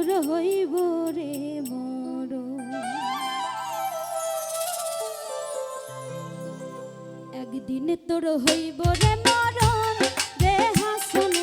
তোর হইব রে বড় একদিন তোর হইব রে মরণ রে হাসন